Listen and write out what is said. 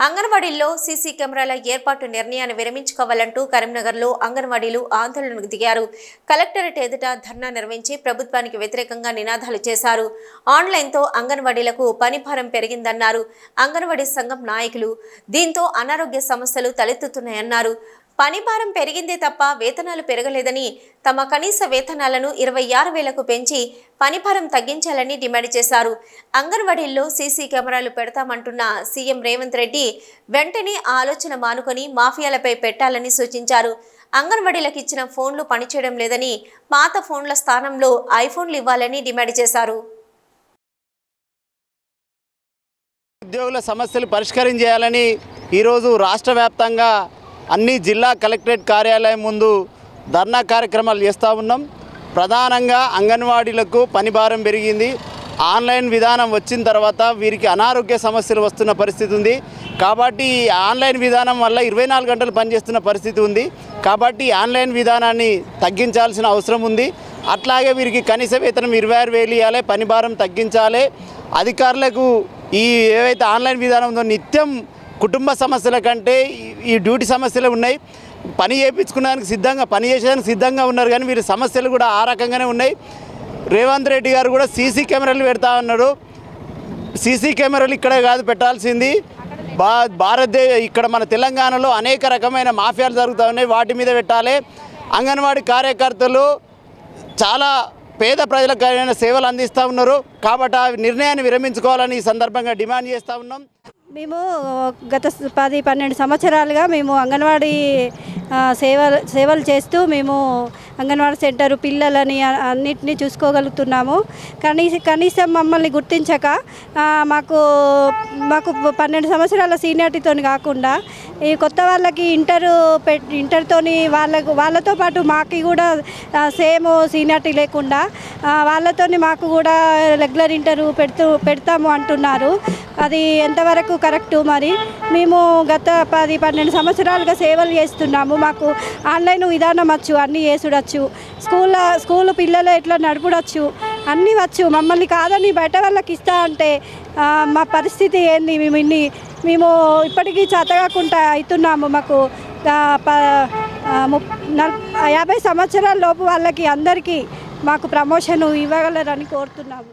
అంగన్వాడీల్లో CC కెమెరాల ఏర్పాటు నిర్ణయాన్ని విరమించుకోవాలంటూ కరీంనగర్లో అంగన్వాడీలు ఆందోళనకు దిగారు. కలెక్టరేట్ ఎదుట ధర్నా నిర్వహించి ప్రభుత్వానికి వ్యతిరేకంగా నినాదాలు చేశారు. ఆన్లైన్తో అంగన్వాడీలకు పనిభారం పెరిగిందన్నారు అంగన్వాడీ సంఘం నాయకులు. దీంతో అనారోగ్య సమస్యలు తలెత్తుతున్నాయన్నారు. పనిభారం పెరిగిందే తప్ప వేతనాలు పెరగలేదని తమ కనీస వేతనాలను ఇరవై ఆరు వేలకు పెంచి పనిభారం తగ్గించాలని డిమాండ్ చేశారు. అంగన్వాడీల్లో సీసీ కెమెరాలు పెడతామంటున్న సీఎం రేవంత్ రెడ్డి వెంటనే ఆ ఆలోచన మానుకొని మాఫియాలపై పెట్టాలని సూచించారు. అంగన్వాడీలకు ఇచ్చిన ఫోన్లు పనిచేయడం లేదని పాత ఫోన్ల స్థానంలో ఐఫోన్లు ఇవ్వాలని డిమాండ్ చేశారు. ఉద్యోగుల సమస్యలు పరిష్కరించేయాలని ఈరోజు రాష్ట్ర వ్యాప్తంగా అన్ని జిల్లా కలెక్టరేట్ కార్యాలయం ముందు ధర్నా కార్యక్రమాలు చేస్తూ ఉన్నాం. ప్రధానంగా అంగన్వాడీలకు పని భారం పెరిగింది. ఆన్లైన్ విధానం వచ్చిన తర్వాత వీరికి అనారోగ్య సమస్యలు వస్తున్న పరిస్థితి ఉంది. కాబట్టి ఈ ఆన్లైన్ విధానం వల్ల ఇరవై నాలుగు గంటలు పనిచేస్తున్న పరిస్థితి ఉంది. కాబట్టి ఆన్లైన్ విధానాన్ని తగ్గించాల్సిన అవసరం ఉంది. అట్లాగే వీరికి కనీస వేతనం ఇరవై ఆరు వేలు ఇవ్వాలి పని భారం తగ్గించాలి. అధికారులకు ఈ ఏవైతే ఆన్లైన్ విధానం ఉందో నిత్యం కుటుంబ సమస్యల కంటే ఈ- డ్యూటీ సమస్యలు ఉన్నాయి. పని చేయించుకునేదానికి సిద్ధంగా పని చేసేదానికి సిద్ధంగా ఉన్నారు కానీ వీరి సమస్యలు కూడా ఆ రకంగానే ఉన్నాయి. రేవంత్ రెడ్డి గారు కూడా సీసీ కెమెరాలు పెడతా ఉన్నారు సీసీ కెమెరాలు ఇక్కడే కాదు పెట్టాల్సింది. భా భారతదేశ ఇక్కడ మన తెలంగాణలో అనేక రకమైన మాఫియాలు జరుగుతూ ఉన్నాయి. వాటి మీద పెట్టాలి. అంగన్వాడీ కార్యకర్తలు చాలా పేద ప్రజలకు అయిన సేవలు అందిస్తూ ఉన్నారు. కాబట్టి ఆ నిర్ణయాన్ని విరమించుకోవాలని ఈ సందర్భంగా డిమాండ్ చేస్తూ ఉన్నాం. మేము గత పది పన్నెండు సంవత్సరాలుగా మేము అంగన్వాడీ సేవలు సేవలు చేస్తూ మేము అంగన్వాడీ సెంటర్ పిల్లలని అన్నిటినీ చూసుకోగలుగుతున్నాము. కనీస కనీసం మమ్మల్ని గుర్తించక మాకు మాకు పన్నెండు సంవత్సరాల సీనియారిటీతో కాకుండా ఈ కొత్త వాళ్ళకి ఇంటర్ పెట్ ఇంటర్తోని వాళ్ళకు వాళ్ళతో పాటు మాకు కూడా సేమ్ సీనియారిటీ లేకుండా వాళ్ళతోని మాకు కూడా రెగ్యులర్ ఇంటర్ పెడుతూ పెడతాము అంటున్నారు. అది ఎంతవరకు కరెక్టు మరి? మేము గత పది పన్నెండు సంవత్సరాలుగా సేవలు చేస్తున్నాము. మాకు ఆన్లైన్ విధానం వచ్చు అన్నీ చేసుడొచ్చు. స్కూల్ స్కూల్ పిల్లలు ఎట్లా నడుపుడొచ్చు అన్నీ వచ్చు. మమ్మల్ని కాదని బయట వాళ్ళకి ఇస్తా అంటే మా పరిస్థితి ఏంది? మేము ఇన్ని మేము ఇప్పటికీ చేతగాకుండా అవుతున్నాము మాకు. ప- యాభై సంవత్సరాల లోపు వాళ్ళకి అందరికీ మాకు ప్రమోషన్ ఇవ్వగలరని కోరుతున్నాము.